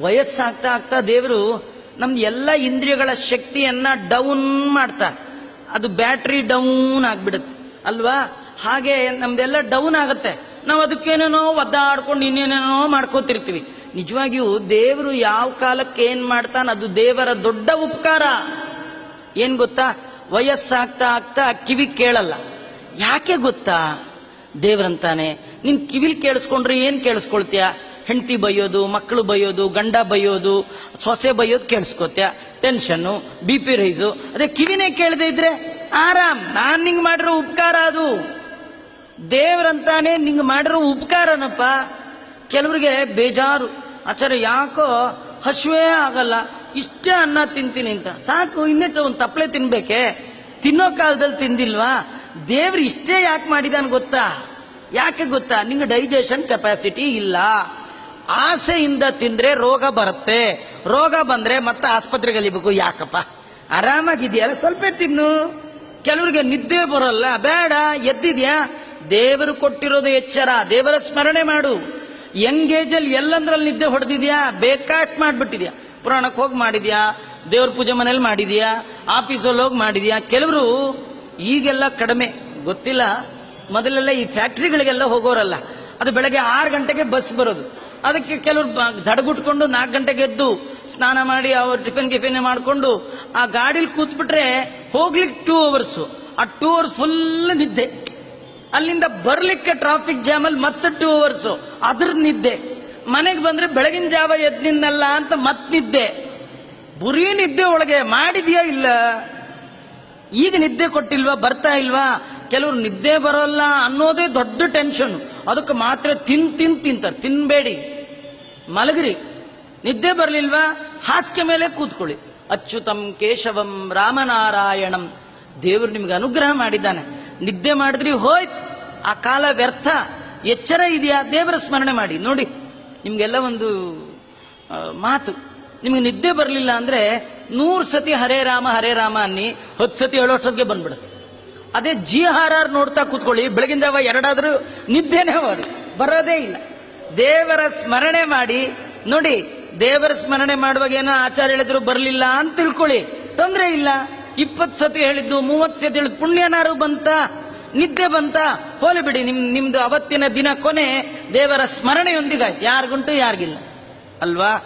ವಯಸ್ಸಾಗ್ತಾ ಆಗ್ತಾ ದೇವರು ನಮ್ದು ಎಲ್ಲ ಇಂದ್ರಿಯಗಳ ಶಕ್ತಿಯನ್ನ ಡೌನ್ ಮಾಡ್ತಾ. ಅದು ಬ್ಯಾಟ್ರಿ ಡೌನ್ ಆಗ್ಬಿಡುತ್ತೆ. ಅಲ್ವಾ? ಹಾಗೆ ನಮ್ದೆಲ್ಲ ಡೌನ್ ಆಗುತ್ತೆ. ನಾವು ಅದಕ್ಕೇನೇನೋ ಒದ್ದಾಡ್ಕೊಂಡು ಇನ್ನೇನೇನೋ ಮಾಡ್ಕೋತಿರ್ತೀವಿ. ನಿಜವಾಗಿಯೂ ದೇವರು ಯಾವ ಕಾಲಕ್ಕೆ ಏನ್ ಮಾಡ್ತಾನ ಅದು ದೇವರ ದೊಡ್ಡ ಉಪಕಾರ. ಏನ್ ಗೊತ್ತಾ? ವಯಸ್ಸಾಗ್ತಾ ಆಗ್ತಾ ಕಿವಿ ಕೇಳಲ್ಲ. ಯಾಕೆ ಗೊತ್ತಾ? ದೇವರಂತಾನೆ. ನಿನ್ ಕಿವಿಲ್ ಕೇಳಿಸ್ಕೊಂಡ್ರೆ ಏನ್ ಕೇಳಿಸ್ಕೊಳ್ತೀಯ? ಹೆಂಡತಿ ಬೈಯೋದು, ಮಕ್ಕಳು ಬೈಯೋದು, ಗಂಡ ಬೈಯೋದು, ಸೊಸೆ ಬೈಯೋದು ಕೇಳಿಸ್ಕೊತ್ಯ? ಟೆನ್ಷನ್ನು ಬಿ ಪಿ ರೈಸು ಅದೇ ಕಿವಿನೇ ಕೇಳದೆ ಇದ್ರೆ ಆರಾಮ್, ನಾನು ನಿಂಗೆ ಮಾಡಿರೋ ಉಪಕಾರ ಅದು. ದೇವ್ರಂತಾನೆ ನಿಂಗೆ ಮಾಡಿರೋ ಉಪಕಾರನಪ್ಪ. ಕೆಲವರಿಗೆ ಬೇಜಾರು. ಆಚಾರ್ಯ, ಯಾಕೋ ಹಸುವೇ ಆಗಲ್ಲ. ಇಷ್ಟೇ ಅನ್ನ ತಿಂತೀನಿ ಅಂತ. ಸಾಕು ಇನ್ನಿಟ್ಟು ಒಂದು ತಪ್ಪಲೆ ತಿನ್ಬೇಕೆ? ತಿನ್ನೋ ಕಾಲದಲ್ಲಿ ತಿಂದಿಲ್ವಾ? ದೇವ್ರು ಇಷ್ಟೇ ಯಾಕೆ ಮಾಡಿದಾನ ಗೊತ್ತಾ? ಯಾಕೆ ಗೊತ್ತಾ? ನಿಂಗೆ ಡೈಜೆಷನ್ ಕೆಪಾಸಿಟಿ ಇಲ್ಲ. ಆಸೆಯಿಂದ ತಿಂದ್ರೆ ರೋಗ ಬರುತ್ತೆ. ರೋಗ ಬಂದ್ರೆ ಮತ್ತೆ ಆಸ್ಪತ್ರೆಗೆ ಅಲಿಬೇಕು ಯಾಕಪ್ಪ? ಆರಾಮಾಗಿದೆಯಲ್ಲ ಸ್ವಲ್ಪ ತಿನ್ನು. ಕೆಲವರಿಗೆ ನಿದ್ದೆ ಬರಲ್ಲ. ಬೇಡ, ಎದ್ದಿದ್ಯಾ? ದೇವರು ಕೊಟ್ಟಿರೋದು ಎಚ್ಚರ. ದೇವರ ಸ್ಮರಣೆ ಮಾಡು. ಯಂಗ್ ಅಲ್ಲಿ ಎಲ್ಲಂದ್ರಲ್ಲಿ ನಿದ್ದೆ ಹೊಡೆದಿದ್ಯಾ? ಬೇಕಾಟ್ ಮಾಡ್ಬಿಟ್ಟಿದ್ಯಾ? ಪುರಾಣಕ್ಕೆ ಹೋಗಿ ಮಾಡಿದ್ಯಾ? ದೇವ್ರ ಪೂಜೆ ಮನೇಲಿ ಮಾಡಿದ್ಯಾ? ಆಫೀಸಲ್ಲಿ ಹೋಗಿ ಮಾಡಿದ್ಯಾ? ಕೆಲವರು ಈಗೆಲ್ಲ ಕಡಿಮೆ. ಗೊತ್ತಿಲ್ಲ? ಮೊದಲೆಲ್ಲ ಈ ಫ್ಯಾಕ್ಟ್ರಿಗಳಿಗೆಲ್ಲ ಹೋಗೋರಲ್ಲ. ಅದು ಬೆಳಗ್ಗೆ ಆರು ಗಂಟೆಗೆ ಬಸ್ ಬರೋದು. ಅದಕ್ಕೆ ಕೆಲವರು ದಡಗುಟ್ಕೊಂಡು ನಾಲ್ಕು ಗಂಟೆಗೆ ಎದ್ದು ಸ್ನಾನ ಮಾಡಿ ಅವ್ರು ಟಿಫಿನ್ ಗಿಫಿನ್ ಮಾಡಿಕೊಂಡು ಆ ಗಾಡಿಲಿ ಕೂತ್ಬಿಟ್ರೆ ಹೋಗ್ಲಿಕ್ಕೆ ಟೂ ಅವರ್ಸು ಆ ಟೂ ಅವರ್ಸ್ ಫುಲ್ ನಿದ್ದೆ. ಅಲ್ಲಿಂದ ಬರ್ಲಿಕ್ಕೆ ಟ್ರಾಫಿಕ್ ಜಾಮ್ ಅಲ್ಲಿ ಮತ್ತೆ ಟೂ ಅವರ್ಸ್ ಅದ್ರ ನಿದ್ದೆ. ಮನೆಗೆ ಬಂದ್ರೆ ಬೆಳಗಿನ ಜಾವ ಎದ್ ಅಂತ ಮತ್ ನಿದ್ದೆ. ಬುರಿ ನಿದ್ದೆ ಒಳಗೆ ಮಾಡಿದ್ಯಾ ಇಲ್ಲ? ಈಗ ನಿದ್ದೆ ಕೊಟ್ಟಿಲ್ವಾ? ಬರ್ತಾ ಇಲ್ವಾ? ಕೆಲವರು ನಿದ್ದೆ ಬರೋಲ್ಲ ಅನ್ನೋದೇ ದೊಡ್ಡ ಟೆನ್ಷನ್ ಅದಕ್ಕೆ ಮಾತ್ರ ತಿನ್ ತಿನ್ ತಿಂತಾರೆ. ತಿನ್ಬೇಡಿ. ಮಲಗ್ರಿ. ನಿದ್ದೆ ಬರಲಿಲ್ವಾ? ಹಾಸಿಗೆ ಮೇಲೆ ಕೂತ್ಕೊಳ್ಳಿ. ಅಚ್ಯುತಂ ಕೇಶವಂ ರಾಮನಾರಾಯಣಂ. ದೇವರು ನಿಮ್ಗೆ ಅನುಗ್ರಹ ಮಾಡಿದ್ದಾನೆ. ನಿದ್ದೆ ಮಾಡಿದ್ರಿ ಹೋಯ್ತು. ಆ ಕಾಲ ವ್ಯರ್ಥ. ಎಚ್ಚರ ಇದೆಯಾ? ದೇವರ ಸ್ಮರಣೆ ಮಾಡಿ. ನೋಡಿ, ನಿಮ್ಗೆಲ್ಲ ಒಂದು ಮಾತು. ನಿಮ್ಗೆ ನಿದ್ದೆ ಬರಲಿಲ್ಲ ಅಂದ್ರೆ ನೂರು ಸತಿ ಹರೇ ರಾಮ ಹರೇ ರಾಮ ಅನ್ನಿ, ಹತ್ತು ಸತಿ ಹೇಳೋಷ್ಟೊತ್ತಿಗೆ ಬಂದ್ಬಿಡುತ್ತೆ. ಅದೇ ಜಿ ಆರ್ ಆರ್ ನೋಡ್ತಾ ಕೂತ್ಕೊಳ್ಳಿ ಬೆಳಗಿನ ಜಾವ ಎರಡಾದರೂ ನಿದ್ದೆನೇ ಅವರು ಬರೋದೇ ಇಲ್ಲ. ದೇವರ ಸ್ಮರಣೆ ಮಾಡಿ, ನೋಡಿ, ದೇವರ ಸ್ಮರಣೆ ಮಾಡುವಾಗ ಏನೋ ಆಚಾರ ಹೇಳಿದ್ರು ಬರಲಿಲ್ಲ ಅಂತ ತಿಳ್ಕೊಳ್ಳಿ. ತೊಂದರೆ ಇಲ್ಲ. ಇಪ್ಪತ್ತು ಸತಿ ಹೇಳಿದ್ದು, ಮೂವತ್ತು ಸತಿ ಹೇಳಿದ್ದು, ಪುಣ್ಯನಾರು ಬಂತ, ನಿದ್ದೆ ಬಂತ, ಹೋಲಿ ಬಿಡಿ, ನಿಮ್, ನಿಮ್ದು ಅವತ್ತಿನ ದಿನ ಕೊನೆ ದೇವರ ಸ್ಮರಣೆಯೊಂದಿಗಾಯ್ತು. ಯಾರಿಗುಂಟು ಯಾರಿಗಿಲ್ಲ. ಅಲ್ವಾ?